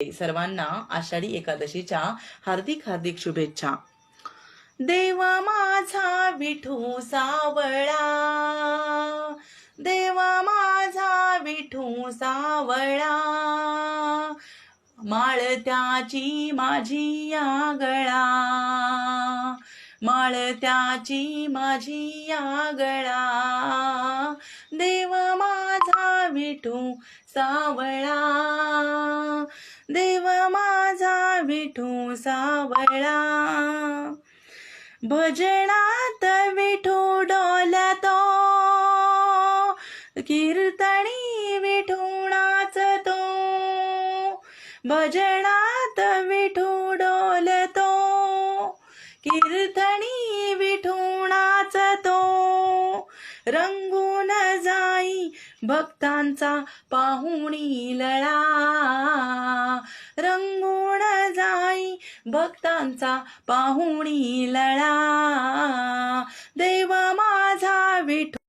सर्वांना आषाढी एकादशीच्या हार्दिक हार्दिक शुभेच्छा. देव माझा विठू सावळा. देव माझा विठू सावळा. माळत्याची माझी आगळा. माळत्याची माझी आगळा. देव माझा विठू सावळा. देव माझा विठू सावळा. भजनात विठू डोलतो. कीर्तनी विठू नाचतो. भजनात विठू डोलतो. कीर्तनी विठू नाचतो. रंगून जाई भक्तांचा पाहुणी लळा. भक्तांचा पाहुणी लळा. देवा माझा विठ